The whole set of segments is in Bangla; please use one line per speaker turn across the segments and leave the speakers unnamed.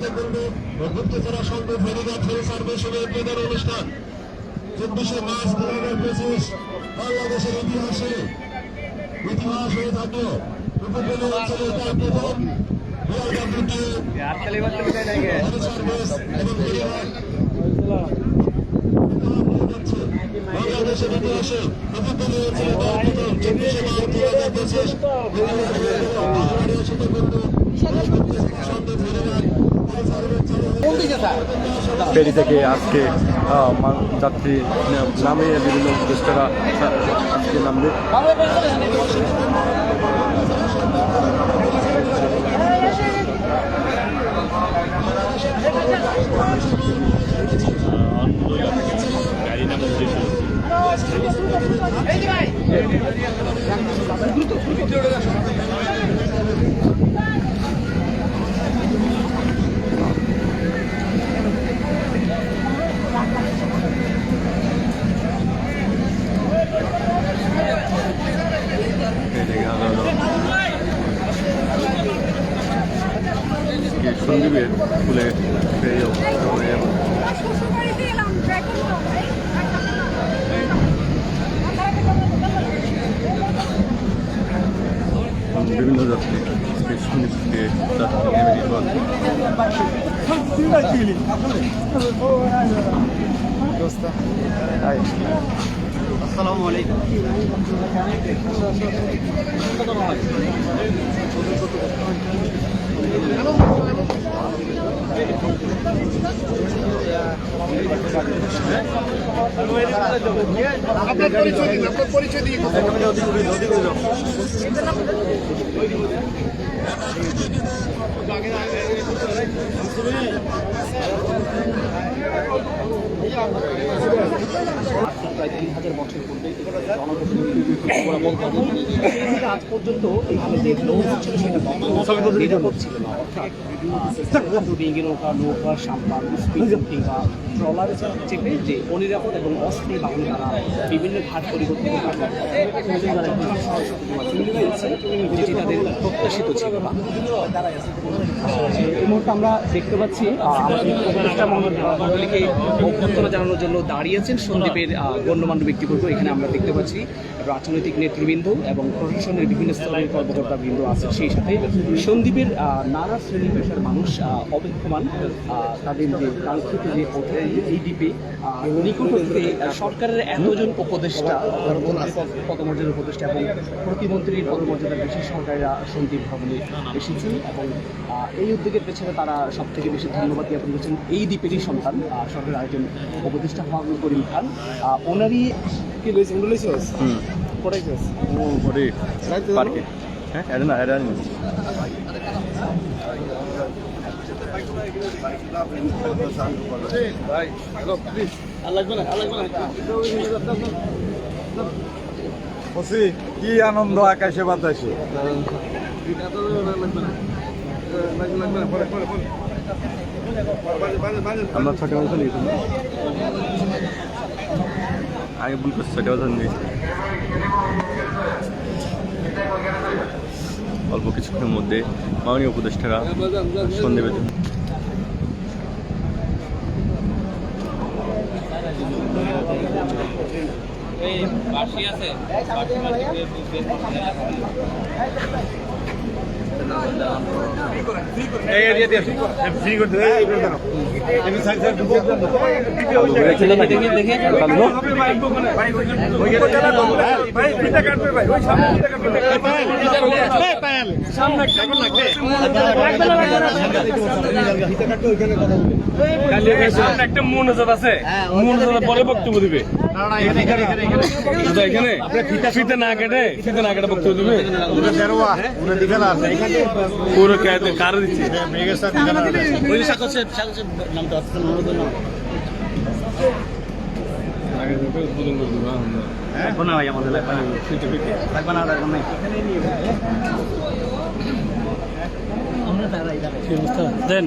সহযোগিতা করবে গুপ্তচরা সংঘ ফেরিঘাট ফেরি সার্ভিসের প্রধান অনুষ্ঠান। চব্বিশে মার্চ দু হাজার পঁচিশ, বাংলাদেশের ইতিহাসে ইতিহাস হয়ে থাকল। উপকূলীয় অঞ্চলে তার প্রথম বাংলাদেশের ইতিহাসে উপকূলীয় অঞ্চলে তার প্রথম চব্বিশে মার্চ দু হাজার পঁচিশ
ফেরি থেকে আজকে যাত্রী নামে বিভিন্ন উপদেষ্টারা আজকে নামবে। আজকে সন্দীপের
এলাম ড্রাগন
বিভিন্ন যাত্রী আজকে যাত্রী নেমে নির্মাণ
আসসালামু আলাইকুম।
আপনার পরিচয় দিন আপনার পরিচয় দিয়ে
প্রায় তিন হাজার বছর পূর্বে আজ পর্যন্ত এখানে যে নৌকা ছিল সেটা নিরাপদ ছিল না। অর্থাৎ নৌকা নৌকা সাম্পান কিংবা ট্রলারে চেপে যে অনিরাপদ এবং অস্থায়ী বাহন তারা বিভিন্ন ঘাট পরিবর্তন যেটি তাদের প্রত্যাশিত ছিল না। এই মুহূর্তে আমরা দেখতে পাচ্ছি মণ্ডলীকে অভ্যর্থনা জানানোর জন্য দাঁড়িয়েছেন। সন্দীপের গণ্যমান্য ব্যক্তিবর্গ এখানে আমরা দেখতে পাচ্ছি। রাজনৈতিক নেতৃবৃন্দ এবং প্রশাসনের বিভিন্ন স্তরের কর্মকর্তা বৃন্দ আছে সেই সাথে। সন্দীপের নানা শ্রেণি পেশার মানুষ অপেক্ষমান তাদের যে কাঙ্ক্ষিত যে এই দ্বীপে সরকারের এতজন উপদেষ্টা, পদমর্যাদার উপদেষ্টা এবং প্রতিমন্ত্রীর পদমর্যাদার বেশি সরকারেরা সন্দীপ ভবনে এসেছেন এবং এই উদ্যোগের পেছনে তারা সব থেকে বেশি ধন্যবাদ জ্ঞাপন করছেন। এই দ্বীপেরই সন্তান সরকারের আরেকজন উপদেষ্টা ফাহুল করিম খান। ওনারই কি লইছে উনি লইছস
হুম।
পড়াইছস
ও ওরে পার্কে হ্যাঁ এটা না এটা না
আর লাগবে না আর লাগবে না।
বসি কি আনন্দ আকাশে বাতাসে?
আমরা ছটা বছর আগে ভুল করছি ছটা বছর নিয়েছি অল্প কিছুক্ষণের মধ্যে মাননীয় উপদেষ্টারা সন্দীপের জন্য
একটা মনোজাত আছে মনোজাত পরে বক্তব্য দিবে এখানে ফিতে না কেটে ফিতে না কেটে বক্তব্য দিবে পুরো কার দিচ্ছে আগে তো করে দিবা
লাগবে না? এখন আমাদের লাগবে না লাগবে না লাগবে না
দেন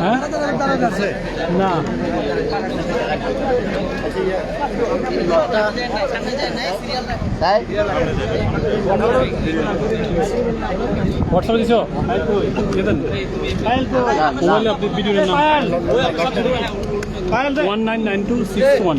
হ্যাঁ না হোয়াটসঅ্যাপে দিছো মোবাইলে আপনি ভিডিওর নাম one nine nine two six one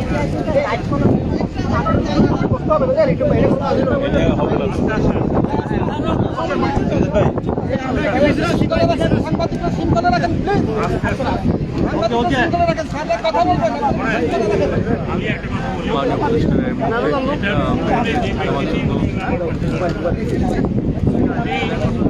ইতিহাসে একটু এই এই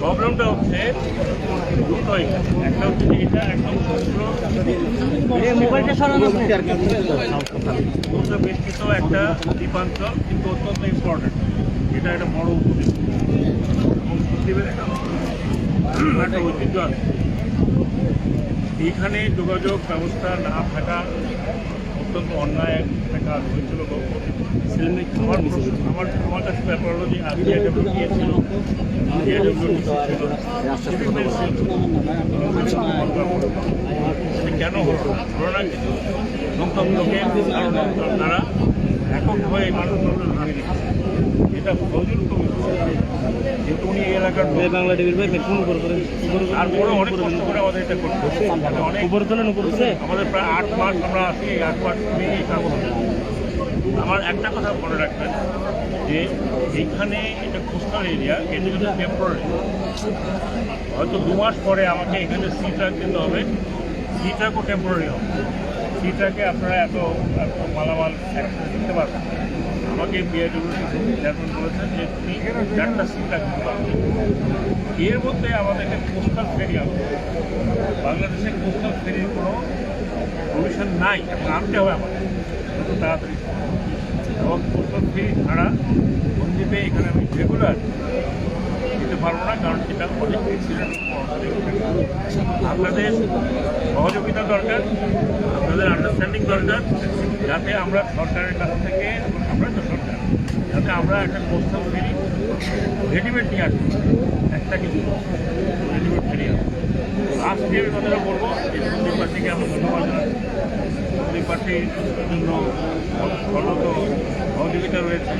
প্রবলেমটা হচ্ছে একটা হচ্ছে এটা একদম মোবাইলটা সরানো একটা দ্বীপাঞ্চল কিন্তু অত্যন্ত ইম্পর্টেন্ট এটা একটা বড় উপদ্বীপ এবং একটা ঐতিহ্য আছে। এইখানে যোগাযোগ ব্যবস্থা না থাকা অত্যন্ত অন্যায় একটা হয়েছিল আমার আমার আমার কাছে ব্যাপার হলো যে বিএডব্লিউ গিয়েছিল কেন হলো না? হলো না কিন্তু সংখ্যক লোকের তারা এককভাবে মানুষ এটা যেহেতু উনি এলাকার
বাংলা টিভির ভাই ফোন করে
তারপরে অনেক কষ্ট করে আমাদের এটা করতে হচ্ছে। অনেক
উপরে তোলেন উপরে তোলে
আমাদের প্রায় আট মাস আমরা আছি এই আট মাস আমার একটা কথা মনে রাখবেন যে এইখানে এটা কোস্টাল এরিয়া এটা কিন্তু টেম্পোরারি হয়তো দু মাস পরে আমাকে এখানে সি ট্রাক দিতে হবে। সি ট্রাকও টেম্পোরারি হবে। সি ট্রাকে আপনারা এত এত মালামাল একসাথে দিতে পারবেন না। আমাকে বিআইডব্লিউসি চেয়ারম্যান বলেছেন যে চারটা সি ট্রাক দিতে এর মধ্যে আমাদেরকে কোস্টাল ফেরি আনতে বাংলাদেশে কোস্টাল ফেরির কোনো প্রভিশন নাই এবং আনতে হবে আমাদের যত তাড়াতাড়ি। এবং কোস্টাল ফেরি ছাড়া মন্দিপে এখানে আমি রেগুলার দিতে পারব না, কারণ সেটা অনেক অ্যাক্সিডেন্ট আপনাদের সহযোগিতা দরকার, আপনাদের আন্ডারস্ট্যান্ডিং দরকার যাতে আমরা সরকারের কাছ থেকে আমরা তো সরকার, যাতে আমরা একটা কোস্টাল ফেরি রেডিমেড নিয়ে আসি একটা কিছু রেডিমেড ফেরি আসব আজকে আমি কথাটা বলব যে সন্দীপ পার্টিকে আমি ধন্যবাদ জানাচ্ছি। সন্দীপ পার্টির জন্য সর্বত সহযোগিতা রয়েছে।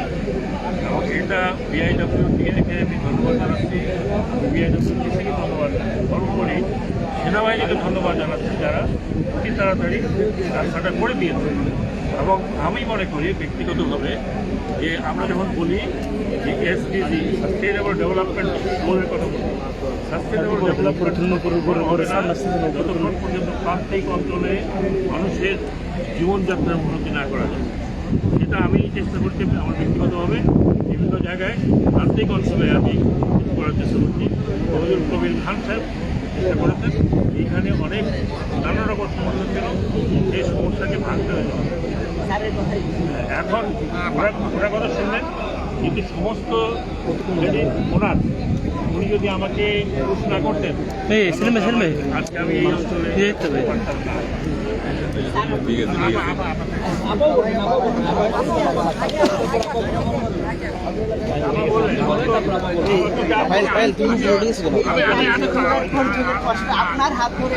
এবং এটা বিআইডব্লিউ টিএকে আমি ধন্যবাদ জানাচ্ছি। বিআইডব্লিউ টিসিকে ধন্যবাদ সর্বোপরি সেনাবাহিনীকে ধন্যবাদ জানাচ্ছি যারা অতি তাড়াতাড়ি রাস্তাটা করে দিয়েছে। এবং আমি মনে করি ব্যক্তিগতভাবে যে আমরা যখন বলি যে এসডিজি সাস্টেইনেবল ডেভেলপমেন্ট গোলের কথা বলি সাস্টেইনেবল ডেভেলপমেন্ট যতক্ষণ পর্যন্ত প্রান্তিক অঞ্চলে মানুষের জীবনযাত্রার উন্নতি না করা যায়। সেটা আমি চেষ্টা করছি আমার ব্যক্তিগতভাবে বিভিন্ন জায়গায় প্রান্তিক অঞ্চলে আমি করার চেষ্টা করছি। কবির খান সাহেব চেষ্টা করেছেন এখানে অনেক নানা রকম সমস্যা ছিল। সেই সমস্যাকে ভাঙতে হয়েছে। এখন ওরা কথা শুনলেন কিন্তু সমস্ত যদি ওনার উনি যদি আমাকে না করতেন আজকে আমি এই অঞ্চলে
আছে আছে।
আপনার হাত ধরে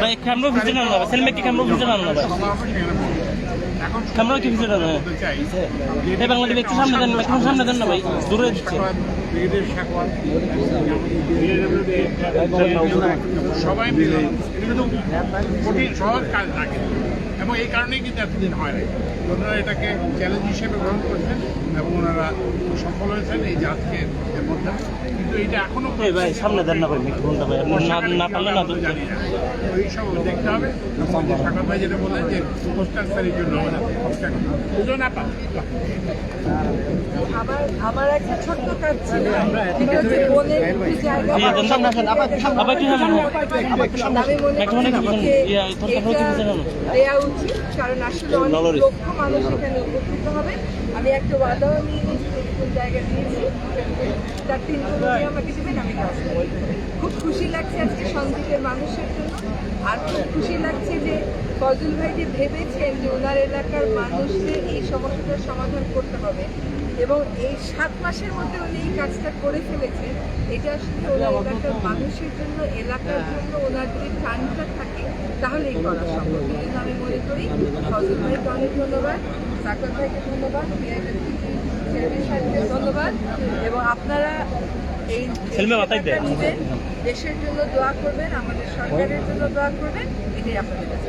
ভাই। ক্যামেরা ভিজে না কি ক্যামেরা ক্যামেরা কি ভিতরে না এই বাংলাদেশ একটু সামনে দেন একটু সামনে দেন না ভাই, দূরে দিচ্ছে।
সবাই মিলে, এটা কিন্তু কঠিন, সহজ কাজ থাকে এবং এই কারণেই কিন্তু এতদিন হয় নাই। ওনারা এটাকে চ্যালেঞ্জ হিসেবে গ্রহণ করেছেন এবং ওনারা সফল হয়েছেন। এই যে আজকে কিন্তু এটা
এখনও ভাই সামনে দেন না ভাই মিক্রোফোনটা ভাই না না পারলে না তো
জানি না ওই সব দেখতে হবে সাকাত ভাই যেটা বললেন যে পোস্টার জন্য আমাদের না পা
আমার আমার একটা ছোট্ট কাজ ছিল এটা হচ্ছে বনের একটি জায়গা
দেন সামনে আসেন আবার আবার কি সামনে
আমি মনে করি
ইয়া,
দেওয়া উচিত কারণ আসলে অনেক লক্ষ মানুষ এখানে উপকৃত হবে। আমি একটা ওয়াদাও নিয়ে জায়গা দিয়েছি তার তিন কোটি আমাকে দেবেন আমি কাজ। খুব খুশি লাগছে আজকে সন্দীপের মানুষের জন্য। আর খুব খুশি লাগছে যে ফজল ভাই যে ভেবেছেন যে ওনার এলাকার মানুষদের এই সমস্যাটার সমাধান করতে হবে। এবং এই সাত মাসের মধ্যে উনি এই কাজটা করে ফেলেছেন। এটা আসলে ওনার এলাকার মানুষের জন্য, এলাকার জন্য ওনার যে টানটা থাকে তাহলেই করা সম্ভব। এই জন্য আমি মনে করি। ফজল ভাইকে অনেক ধন্যবাদ সাকর ভাইকে ধন্যবাদ ধন্যবাদ এবং আপনারা এই দেশের জন্য দোয়া করবেন আমাদের সরকারের জন্য দোয়া করবেন এটাই আপনাদের কাছে।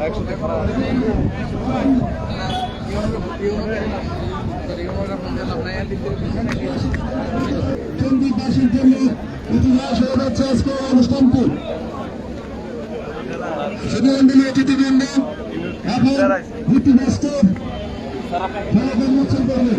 একসাথে করা সন্দীপবাসীর জন্য ইতিহাস হয়ে যাচ্ছে আজকে অনুষ্ঠানটি। শুধুমন্ডলী অতিথিবৃন্দ ভিত্তিবাস্তব ফলক উন্মোচন করবেন